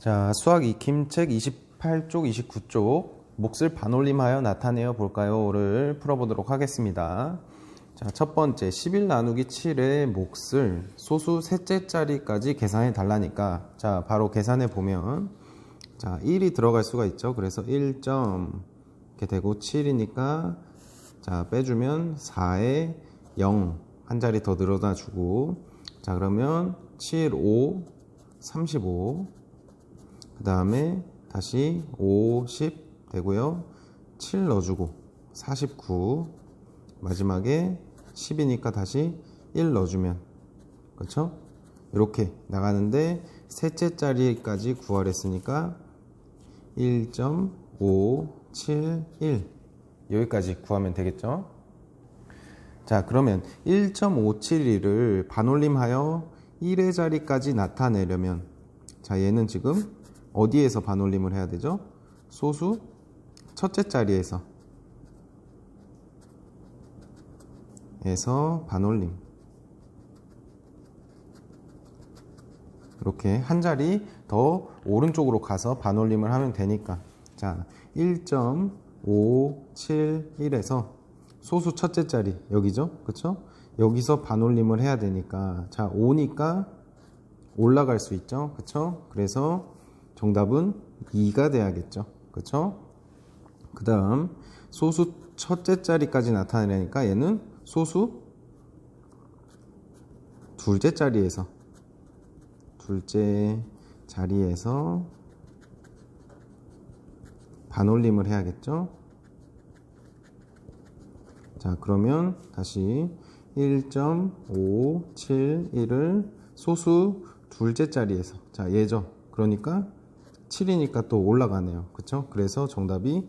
자, 수학 익힘책 28쪽, 29쪽 몫을 반올림하여 나타내어 볼까요?를 풀어보도록 하겠습니다. 자, 첫 번째 11 나누기 7의 몫을 소수 셋째 자리까지 계산해 달라니까 자, 바로 계산해 보면 자, 1이 들어갈 수가 있죠. 그래서 1. 점 이렇게 되고 7이니까 자, 빼주면 4에 0 한 자리 더 늘어나 주고 자, 그러면 7, 5, 35. 그 다음에 다시 50 되고요. 7 넣어주고 49. 마지막에 10이니까 다시 1 넣어주면 그렇죠? 이렇게 나가는데 셋째 자리까지 구하랬으니까 1.571 여기까지 구하면 되겠죠? 자 그러면 1.571을 반올림하여 1의 자리까지 나타내려면 자 얘는 지금 어디에서 반올림을 해야 되죠? 소수 첫째 자리에서. 에서 반올림. 이렇게 한 자리 더 오른쪽으로 가서 반올림을 하면 되니까. 자 1.571에서 소수 첫째 자리 여기죠? 그쵸? 여기서 반올림을 해야 되니까. 자 5니까 올라갈 수 있죠? 그쵸? 그래서 정답은 2가 돼야겠죠. 그쵸? 그 다음 소수 첫째 자리까지 나타내니까 얘는 소수 둘째 자리에서 둘째 자리에서 반올림을 해야겠죠? 자 그러면 다시 1.571을 소수 둘째 자리에서. 자 얘죠. 그러니까 7이니까 또 올라가네요. 그쵸? 그래서 정답이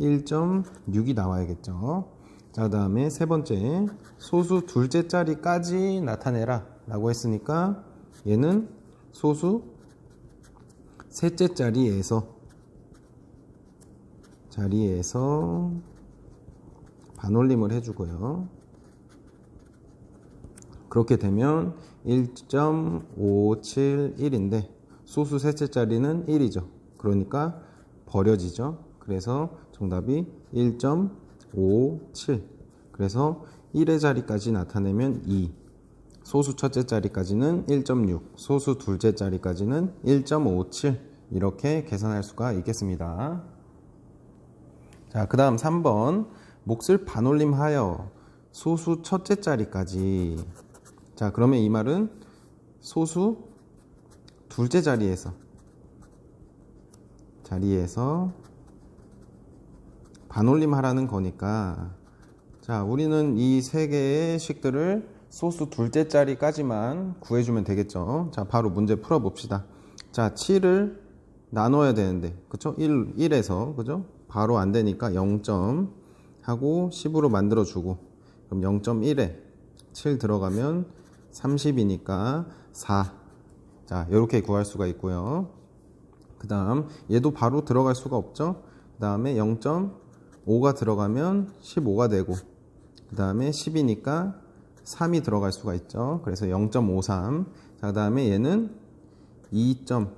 1.6이 나와야겠죠. 자 다음에 세 번째. 소수 둘째 자리까지 나타내라 라고 했으니까 얘는 소수 셋째 자리에서 자리에서 반올림을 해주고요. 그렇게 되면 1.571인데 소수 셋째 자리는 1이죠. 그러니까 버려지죠. 그래서 정답이 1.57. 그래서 1의 자리까지 나타내면 2. 소수 첫째 자리까지는 1.6. 소수 둘째 자리까지는 1.57. 이렇게 계산할 수가 있겠습니다. 자, 그 다음 3번. 몫을 반올림하여 소수 첫째 자리까지. 자, 그러면 이 말은 소수 둘째 자리에서 자리에서 반올림 하라는 거니까 자, 우리는 이 세 개의 식들을 소수 둘째 자리까지만 구해주면 되겠죠. 자, 바로 문제 풀어봅시다. 자, 7을 나눠야 되는데, 그쵸? 1, 1에서, 그죠? 바로 안 되니까 0점 하고 10으로 만들어 주고, 그럼 0.1에 7 들어가면 30이니까 4. 자, 이렇게 구할 수가 있고요. 그 다음, 얘도 바로 들어갈 수가 없죠? 그 다음에 0.5가 들어가면 15가 되고, 그 다음에 10이니까 3이 들어갈 수가 있죠. 그래서 0.53. 자, 그 다음에 얘는 2점.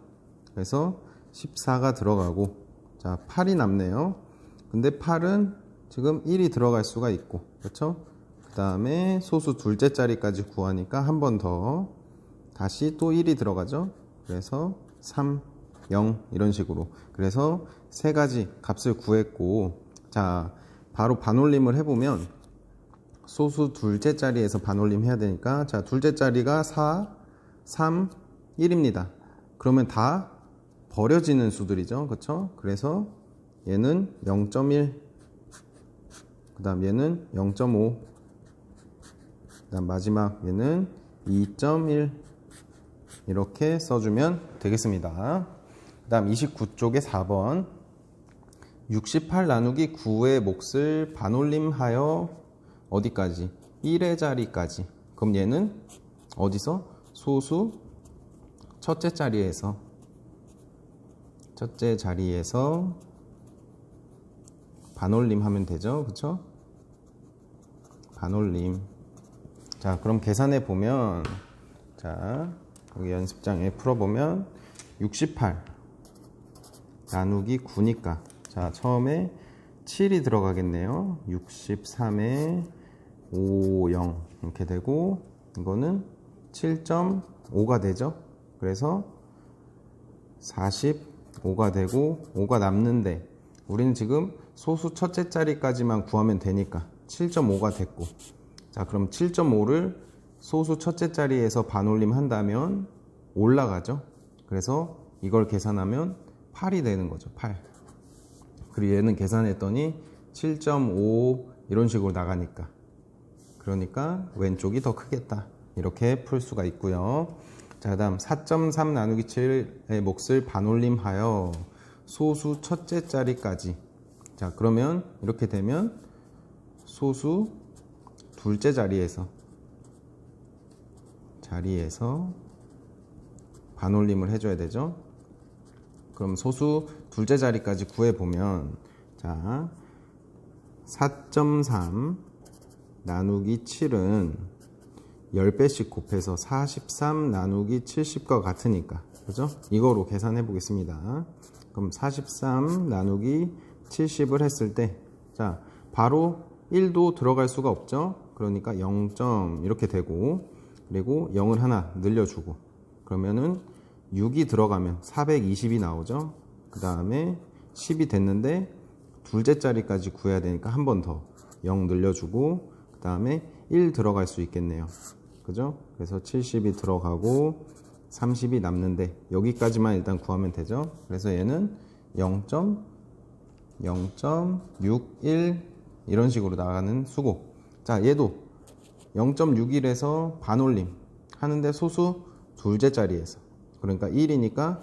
그래서 14가 들어가고, 자, 8이 남네요. 근데 8은 지금 1이 들어갈 수가 있고, 그렇죠? 그 다음에 소수 둘째 자리까지 구하니까 한 번 더 다시 또 1이 들어가죠. 그래서 3, 0 이런 식으로. 그래서 세 가지 값을 구했고, 자, 바로 반올림을 해 보면 소수 둘째 자리에서 반올림 해야 되니까 자 둘째 자리가 4, 3, 1입니다. 그러면 다 버려지는 수들이죠. 그렇죠? 그래서 얘는 0.1, 그 다음 얘는 0.5, 그 다음 마지막 얘는 2.1 이렇게 써주면 되겠습니다. 그 다음 29쪽에 4번 68 나누기 9의 몫을 반올림하여 어디까지? 1의 자리까지. 그럼 얘는 어디서? 소수 첫째 자리에서 첫째 자리에서 반올림 하면 되죠. 그쵸? 반올림. 자, 그럼 계산해 보면 자, 여기 연습장에 풀어 보면 68 나누기 9니까. 자 처음에 7이 들어가겠네요. 63에 5, 0 이렇게 되고 이거는 7.5가 되죠? 그래서 45가 되고 5가 남는데 우리는 지금 소수 첫째 자리까지만 구하면 되니까 7.5가 됐고. 자 그럼 7.5를 소수 첫째 자리에서 반올림 한다면 올라가죠. 그래서 이걸 계산하면 8이 되는 거죠 8 그리고 얘는 계산했더니 7.5 이런 식으로 나가니까. 그러니까 왼쪽이 더 크겠다. 이렇게 풀 수가 있고요. 자 그다음 4.3 나누기 7의 몫을 반올림하여 소수 첫째 자리까지. 자 그러면 이렇게 되면 소수 둘째 자리에서 자리에서 반올림을 해줘야 되죠 그럼 소수 둘째 자리까지 구해보면 자 4.3 나누기 7은 10배씩 곱해서 43 나누기 70과 같으니까 그죠? 이거로 계산해 보겠습니다 그럼 43 나누기 70을 했을 때 자 바로 1도 들어갈 수가 없죠 그러니까 0. 이렇게 되고 그리고 0을 하나 늘려주고 그러면은 6이 들어가면 420이 나오죠? 그 다음에 10이 됐는데 둘째 자리까지 구해야 되니까 한 번 더 0 늘려주고 그 다음에 1 들어갈 수 있겠네요. 그죠? 그래서 70이 들어가고 30이 남는데 여기까지만 일단 구하면 되죠? 그래서 얘는 0.0.61 이런 식으로 나가는 수고. 자 얘도 0.61에서 반올림 하는데 소수 둘째 자리에서. 그러니까 1이니까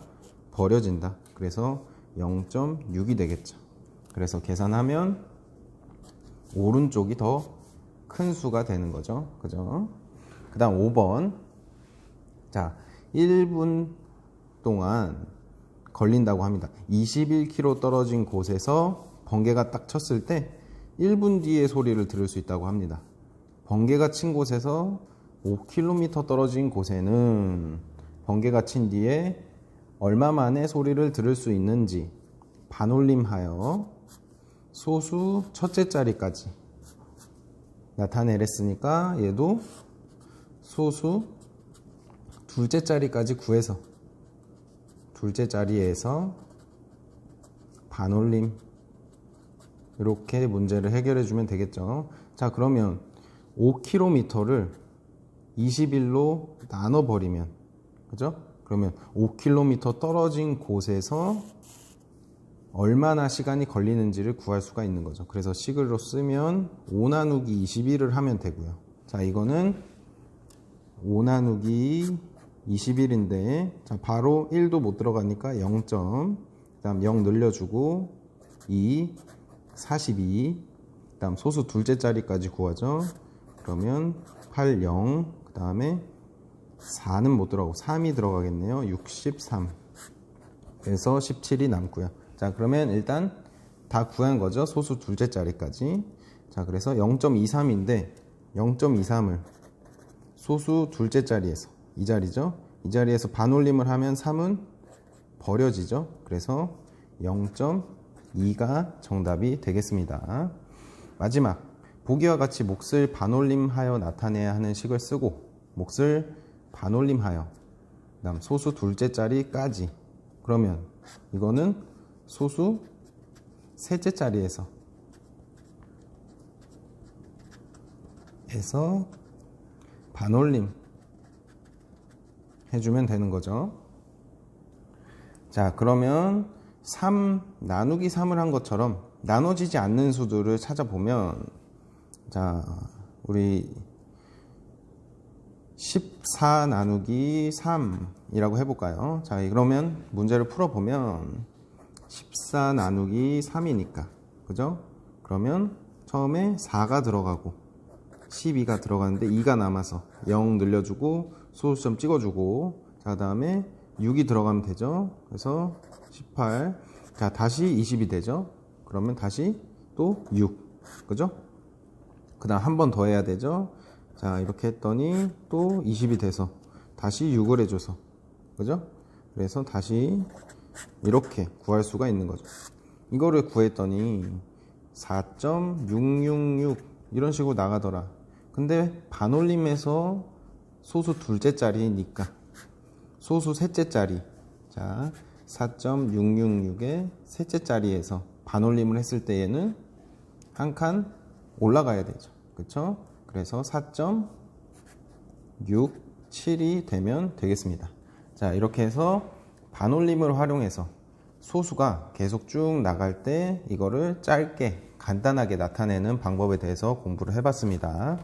버려진다. 그래서 0.6이 되겠죠. 그래서 계산하면 오른쪽이 더 큰 수가 되는 거죠. 그죠? 그 다음 5번. 자 1분 동안 걸린다고 합니다. 21km 떨어진 곳에서 번개가 딱 쳤을 때 1분 뒤에 소리를 들을 수 있다고 합니다 번개가 친 곳에서 5km 떨어진 곳에는 번개가 친 뒤에 얼마 만에 소리를 들을 수 있는지 반올림하여 소수 첫째 자리까지 나타내랬으니까 얘도 소수 둘째 자리까지 구해서 둘째 자리에서 반올림 이렇게 문제를 해결해 주면 되겠죠. 자 그러면 5km를 21로 나눠 버리면 그죠? 그러면 5km 떨어진 곳에서 얼마나 시간이 걸리는지를 구할 수가 있는 거죠. 그래서 식으로 쓰면 5 나누기 21을 하면 되고요. 자, 이거는 5 나누기 21인데 자, 바로 1도 못 들어가니까 0. 그다음 0 늘려주고 2 42 그다음 소수 둘째 자리까지 구하죠. 그러면 8 0 그 다음에 4는 못 들어가고 3이 들어가겠네요. 63. 그래서 17이 남고요. 자, 그러면 일단 다 구한 거죠. 소수 둘째 자리까지. 자, 그래서 0.23인데 0.23을 소수 둘째 자리에서 이 자리죠. 이 자리에서 반올림을 하면 3은 버려지죠. 그래서 0.2가 정답이 되겠습니다. 마지막 보기와 같이 몫을 반올림하여 나타내야 하는 식을 쓰고 몫을 반올림하여 그다음 소수 둘째 자리까지 그러면 이거는 소수 셋째 자리에서 해서 반올림 해주면 되는 거죠. 자, 그러면 3 나누기 3을 한 것처럼 나눠지지 않는 수들을 찾아보면 자, 우리 14 나누기 3이라고 해볼까요? 자, 그러면 문제를 풀어보면 14 나누기 3이니까. 그죠? 그러면 처음에 4가 들어가고 12가 들어가는데 2가 남아서 0 늘려주고 소수점 찍어주고 자, 그 다음에 6이 들어가면 되죠? 그래서 18. 자, 다시 20이 되죠? 그러면 다시 또 6. 그죠? 그 다음 한 번 더 해야 되죠? 자, 이렇게 했더니 또 20이 돼서 다시 6을 해줘서. 그죠? 그래서 다시 이렇게 구할 수가 있는 거죠. 이거를 구했더니 4.666 이런 식으로 나가더라. 근데 반올림에서 소수 둘째 자리니까 소수 셋째 자리 자 4.666의 셋째 자리에서 반올림을 했을 때에는 한 칸 올라가야 되죠. 그렇죠? 그래서 4.67이 되면 되겠습니다. 자, 이렇게 해서 반올림을 활용해서 소수가 계속 쭉 나갈 때 이거를 짧게 간단하게 나타내는 방법에 대해서 공부를 해봤습니다.